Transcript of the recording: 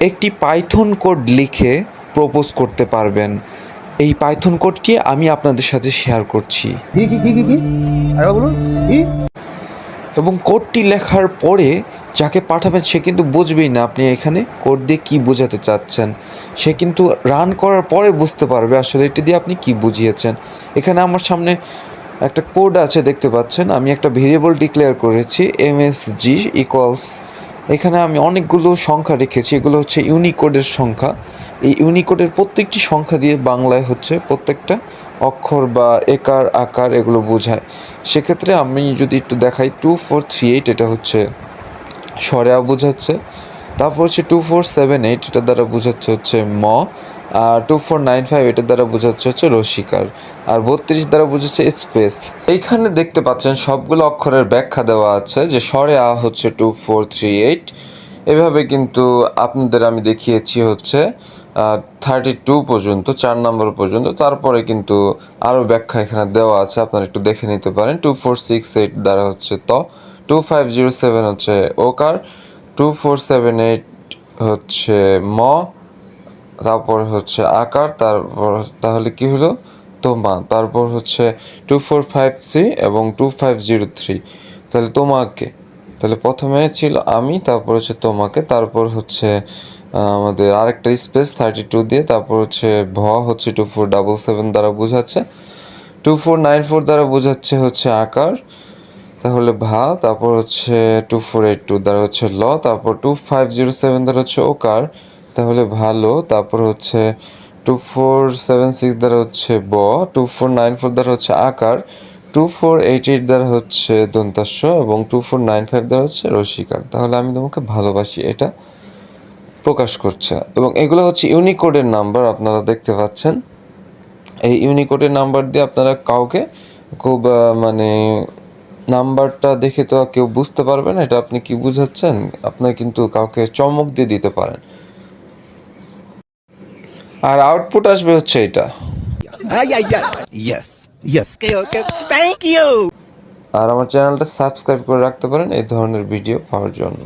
একটি Python code লিখে propose করতে পারবেন। এই পাইথন কোডটি আমি আপনাদের সাথে শেয়ার করছি। এবং কোডটি লেখার পরে যাকে পাঠাবেন সে কিন্তু বুঝবেই না আপনি এখানে কোড দিয়ে কী বোঝাতে চাচ্ছেন। সে কিন্তু রান করার পরে বুঝতে পারবে আসলে এটি দিয়ে আপনি কি বুঝিয়েছেন। এখানে আমার সামনে একটা কোড আছে দেখতে পাচ্ছেন। আমি একটা ভেরিয়েবল ডিক্লেয়ার করেছি এম এস জি ইকুয়ালস এখানে আমি অনেকগুলো সংখ্যা রেখেছি, এগুলো হচ্ছে ইউনিকোডের সংখ্যা। এই ইউনিকোডের প্রত্যেকটি সংখ্যা দিয়ে বাংলায় হচ্ছে প্রত্যেকটা অক্ষর বা একার আকার এগুলো বোঝায়। সেক্ষেত্রে আমি যদি একটু দেখাই টু ফোর থ্রি এইট এটা হচ্ছে সরেয়া বোঝাচ্ছে। তারপর হচ্ছে টু ফোর সেভেন এইট এটার দ্বারা বোঝাচ্ছে হচ্ছে ম, আর টু ফোর নাইন ফাইভ এটার দ্বারা বোঝাচ্ছে হচ্ছে রসিকার আর বত্রিশ দ্বারা বোঝাচ্ছে স্পেস। এইখানে দেখতে পাচ্ছেন সবগুলো অক্ষরের ব্যাখ্যা দেওয়া আছে, যে সরে আ হচ্ছে টু ফোর থ্রি এইট এভাবে কিন্তু আপনাদের আমি দেখিয়েছি হচ্ছে থার্টি টু পর্যন্ত, চার নম্বর পর্যন্ত, তারপরে কিন্তু আরও ব্যাখ্যা এখানে দেওয়া আছে, আপনারা একটু দেখে নিতে পারেন টু ফোর সিক্স এইট দ্বারা হচ্ছে ত টু ফাইভ জিরো সেভেন হচ্ছে ওকার টু ফোর সেভেন এইট হচ্ছে ম, তারপর হচ্ছে আকার, তারপর তাহলে কি হলো? তোমা, তারপর হচ্ছে টু ফোর ফাইভ থ্রি এবং টু ফাইভ জিরো থ্রি তাহলে তোমাকে, তাহলে প্রথমে ছিল আমি, তারপর হচ্ছে তোমাকে, তারপর হচ্ছে আমাদের আরেকটা স্পেস থার্টি টু দিয়ে, তারপর হচ্ছে ভ হচ্ছে টু ফোর ডাবল সেভেন দ্বারা বোঝাচ্ছে। টু ফোর নাইন ফোর দ্বারা বোঝাচ্ছে হচ্ছে আকার। তাহলে ভা, তারপর হচ্ছে টু ফোর এইট টু দ্বারা হচ্ছে ল, তারপর টু ফাইভ জিরো সেভেন দ্বারা হচ্ছে ওকার তাহলে ভালো তারপর হচ্ছে টু ফোর সেভেন সিক্স দ্বারা হচ্ছে ব টু ফোর নাইন ফোর দ্বারা হচ্ছে আকার টু ফোর এইট এইট দ্বারা হচ্ছে দন্তাস্য এবং টু ফোর নাইন ফাইভ দ্বারা হচ্ছে রসিকার। তাহলে আমি তোমাকে ভালোবাসি, এটা প্রকাশ করছে। এবং এগুলো হচ্ছে ইউনিকোডের নাম্বার, আপনারা দেখতে পাচ্ছেন। এই ইউনিকোডের নাম্বার দিয়ে আপনারা কাউকে খুব মানে নাম্বারটা দেখে তো কেউ বুঝতে পারবে না এটা আপনি কি বুঝাচ্ছেন? আপনার কিন্তু কাউকে চমক দিয়ে দিতে পারেন। আর আউটপুট আসবে হচ্ছে এটা. আর আমার চ্যানেলটা সাবস্ক্রাইব করে রাখতে পারেন এই ধরনের ভিডিও পাওয়ার জন্য।